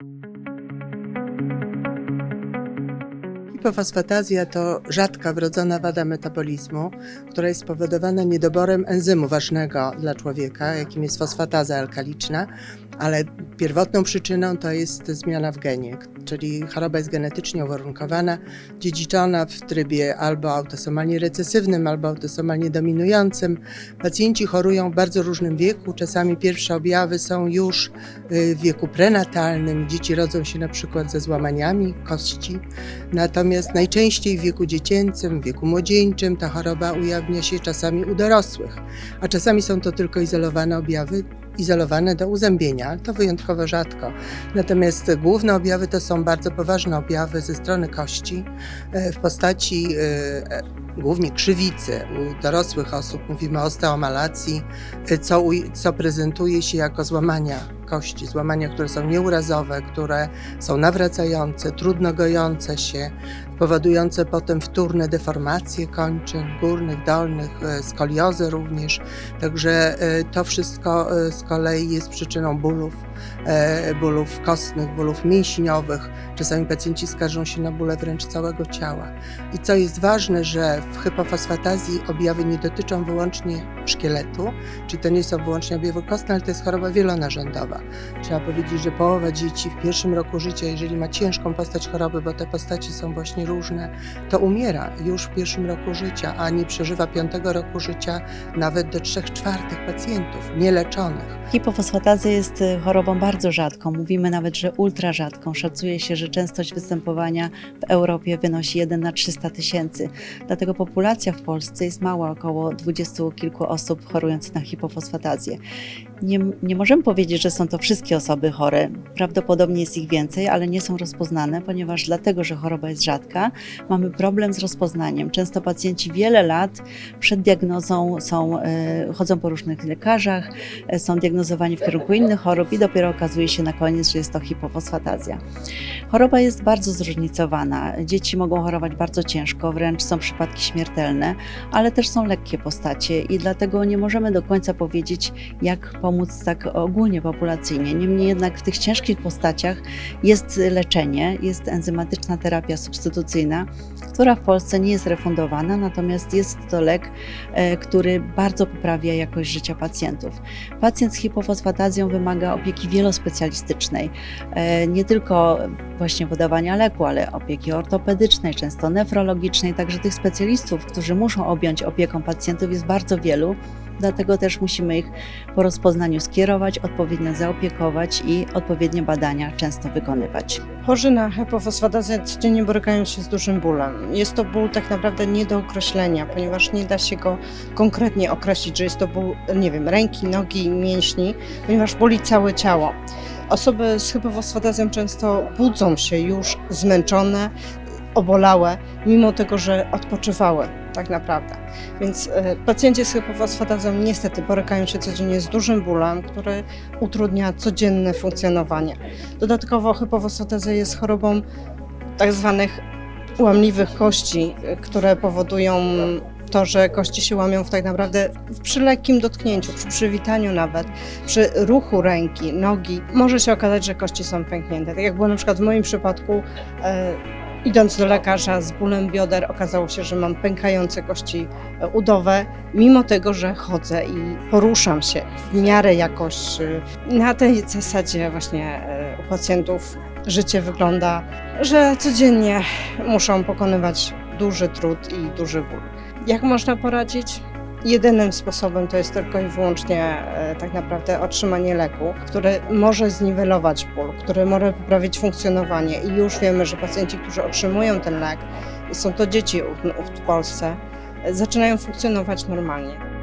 Thank you. Hipofosfatazja to rzadka wrodzona wada metabolizmu, która jest spowodowana niedoborem enzymu ważnego dla człowieka, jakim jest fosfataza alkaliczna, ale pierwotną przyczyną to jest zmiana w genie, czyli choroba jest genetycznie uwarunkowana, dziedziczona w trybie albo autosomalnie recesywnym, albo autosomalnie dominującym. Pacjenci chorują w bardzo różnym wieku, czasami pierwsze objawy są już y, w wieku prenatalnym, dzieci rodzą się na przykład ze złamaniami kości, Natomiast najczęściej w wieku dziecięcym, w wieku młodzieńczym ta choroba ujawnia się czasami u dorosłych, a czasami są to tylko izolowane objawy, izolowane do uzębienia, ale to wyjątkowo rzadko. Natomiast główne objawy to są bardzo poważne objawy ze strony kości e, w postaci e, e, głównie krzywicy. U dorosłych osób mówimy o osteomalacji, co, co prezentuje się jako złamania kości, złamania, które są nieurazowe, które są nawracające, trudno gojące się, powodujące potem wtórne deformacje kończyn górnych, dolnych, skoliozę również. Także to wszystko kolei jest przyczyną bólów, e, bólów kostnych, bólów mięśniowych. Czasami pacjenci skarżą się na bóle wręcz całego ciała. I co jest ważne, że w hypofosfatazji objawy nie dotyczą wyłącznie szkieletu, czyli to nie są wyłącznie objawy kostne, ale to jest choroba wielonarządowa. Trzeba powiedzieć, że połowa dzieci w pierwszym roku życia, jeżeli ma ciężką postać choroby, bo te postacie są właśnie różne, to umiera już w pierwszym roku życia, a nie przeżywa piątego roku życia nawet do trzech czwartych pacjentów nieleczonych. Hipofosfatazja jest y, chorobą bardzo rzadką, mówimy nawet, że ultra rzadką. Szacuje się, że częstość występowania w Europie wynosi 1 na 300 tysięcy. Dlatego populacja w Polsce jest mała, około 20 kilku osób chorujących na hipofosfatazję. Nie, nie możemy powiedzieć, że są to wszystkie osoby chore. Prawdopodobnie jest ich więcej, ale nie są rozpoznane, ponieważ dlatego, że choroba jest rzadka, mamy problem z rozpoznaniem. Często pacjenci wiele lat przed diagnozą są, e, chodzą po różnych lekarzach, e, są diagnozowani w kierunku innych chorób i dopiero okazuje się na koniec, że jest to hipofosfatazja. Choroba jest bardzo zróżnicowana. Dzieci mogą chorować bardzo ciężko, wręcz są przypadki śmiertelne, ale też są lekkie postacie i dlatego nie możemy do końca powiedzieć, jak pomóc tak ogólnie populacyjnie. Niemniej jednak w tych ciężkich postaciach jest leczenie, jest enzymatyczna terapia substytucyjna, która w Polsce nie jest refundowana, natomiast jest to lek, e, który bardzo poprawia jakość życia pacjentów. Pacjent z hipofosfatazją wymaga opieki wielospecjalistycznej, e, nie tylko właśnie podawania leku, ale opieki ortopedycznej, często nefrologicznej, także tych specjalistów, którzy muszą objąć opieką pacjentów jest bardzo wielu. Dlatego też musimy ich po rozpoznaniu skierować, odpowiednio zaopiekować i odpowiednie badania często wykonywać. Chorzy na hipofosfatazję codziennie borykają się z dużym bólem. Jest to ból tak naprawdę nie do określenia, ponieważ nie da się go konkretnie określić, że jest to ból, nie wiem, ręki, nogi, mięśni, ponieważ boli całe ciało. Osoby z hypofosfatazją często budzą się już zmęczone, obolałe, mimo tego, że odpoczywały tak naprawdę. Więc e, pacjenci z hypofosfatazją niestety borykają się codziennie z dużym bólem, który utrudnia codzienne funkcjonowanie. Dodatkowo hypofosfatazja jest chorobą tak zwanych łamliwych kości, y, które powodują to, że kości się łamią w tak naprawdę przy lekkim dotknięciu, przy przywitaniu nawet, przy ruchu ręki, nogi, może się okazać, że kości są pęknięte. Tak jak było na przykład w moim przypadku, e, idąc do lekarza z bólem bioder, okazało się, że mam pękające kości e, udowe, mimo tego, że chodzę i poruszam się w miarę jakoś. y, Na tej zasadzie właśnie e, u pacjentów życie wygląda, że codziennie muszą pokonywać duży trud i duży ból. Jak można poradzić? Jedynym sposobem to jest tylko i wyłącznie e, tak naprawdę otrzymanie leku, który może zniwelować ból, który może poprawić funkcjonowanie. I już wiemy, że pacjenci, którzy otrzymują ten lek, są to dzieci w Polsce, zaczynają funkcjonować normalnie.